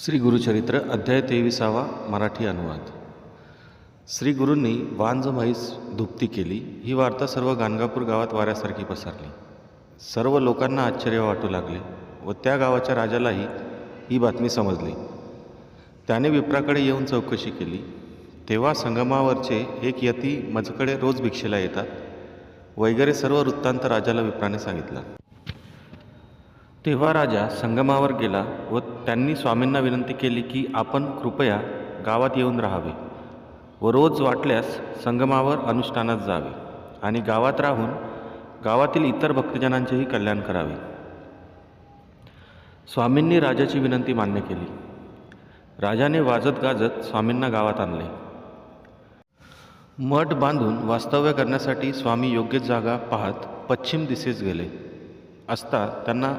श्री गुरुचरित्र अध्याय तेविसावा मराठी अनुवाद. श्री गुरूंनी वांज म्हैस धुप्ती केली ही वार्ता सर्व गाणगापूर गावात वाऱ्यासारखी पसरली. सर्व लोकांना आश्चर्य वाटू लागले व त्या गावाच्या राजालाही ही बातमी समजली. त्याने विप्राकडे येऊन चौकशी केली. तेव्हा संगमावरचे एक यती मजकडे रोज भिक्षेला येतात. वगैरे सर्व वृत्तांत राजाला विप्राने सांगितला. तेव्हा राजा संगमावर गेला व त्यांनी स्वामींना विनंती केली की आपण कृपया गावात येऊन राहावे व रोज वाटल्यास संगमावर अनुष्ठानात जावे आणि गावात राहून गावातील इतर भक्तजनांचेही कल्याण करावे. स्वामींनी राजाची विनंती मान्य केली. राजाने वाजत गाजत स्वामींना गावात आणले. मठ बांधून वास्तव्य करण्यासाठी स्वामी योग्य जागा पाहत पश्चिम दिशेस गेले. असता त्यांना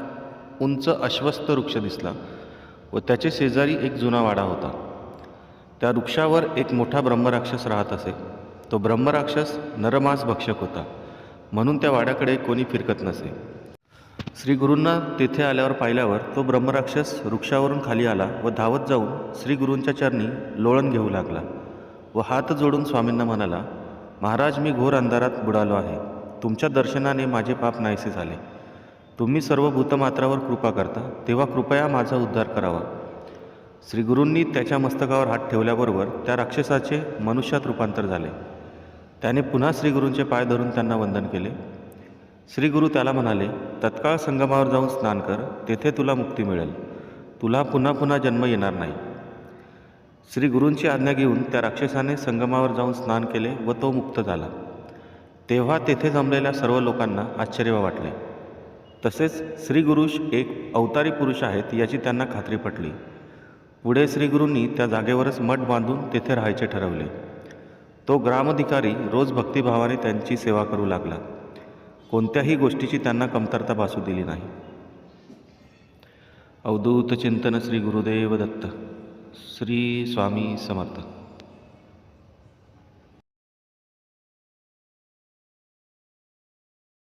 उंच अश्वस्त वृक्ष दिसला व त्याचे शेजारी एक जुना वाडा होता. त्या वृक्षावर एक मोठा ब्रह्मराक्षस राहत असे. तो ब्रह्मराक्षस नरमास भक्षक होता. म्हणून त्या वाड्याकडे कोणी फिरकत नसे. श्रीगुरूंना तेथे आल्यावर पाहिल्यावर तो ब्रह्मराक्षस वृक्षावरून खाली आला व धावत जाऊन श्रीगुरूंच्या चरणी लोळण घेऊ लागला व हात जोडून स्वामींना म्हणाला महाराज मी घोर अंधारात बुडालो आहे. तुमच्या दर्शनाने माझे पाप नाहीसे झाले. तुम्ही सर्व भूतमात्रावर कृपा करता तेव्हा कृपया माझा उद्धार करावा. श्रीगुरूंनी त्याच्या मस्तकावर हात ठेवल्याबरोबर त्या राक्षसाचे मनुष्यात रूपांतर झाले. त्याने पुन्हा श्रीगुरूंचे पाय धरून त्यांना वंदन केले. श्री गुरु त्याला म्हणाले तत्काळ संगमावर जाऊन स्नान कर तेथे तुला मुक्ती मिळेल. तुला पुन्हा पुन्हा जन्म येणार नाही. श्रीगुरूंची आज्ञा घेऊन त्या राक्षसाने संगमावर जाऊन स्नान केले व तो मुक्त झाला. तेव्हा तेथे जमलेल्या सर्व लोकांना आश्चर्य वाटले. तसेच श्रीगुरुश एक अवतारी पुरुष आहेत याची त्यांना खात्री पटली. पुढे श्रीगुरूंनी त्या जागेवरच मठ बांधून तेथे राहायचे ठरवले. तो ग्रामाधिकारी रोज भक्तिभावाने त्यांची सेवा करू लागला. कोणत्याही गोष्टीची त्यांना कमतरता भासू दिली नाही. अवधूत चिंतन श्री गुरुदेव दत्त. श्री स्वामी समर्थ.